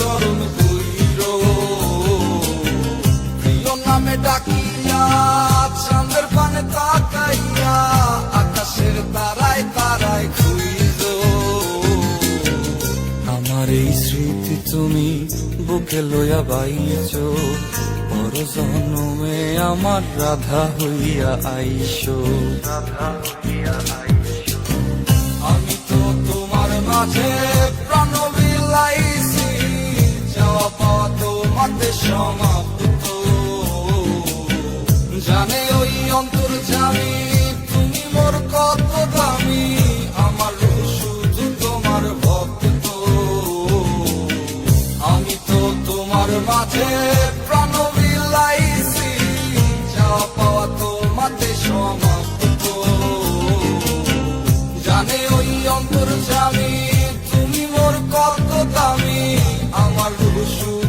স্মরণ কইর। প্রিয় নামে ডাকিয়া চাঁদের পানে তাকাইয়া আকাশের তারায় তারায় আমার এই স্মৃতি তুমি বুকে লইয়া বাইছ পর জন্মে আমার রাধা হইয়া আইসো। রাধা হইয়া আইসো। আমি তো তোমার মাঝে তোমাতে সমাপ্ত। জানে ওই অন্তর জানি, তুমি মোর কত দামি, আমার শুধু তোমার ভক্ত। আমি তো তোমার মাঝে জানে ওই অন্তর তুমি মোর কত দামি, আমার রূপ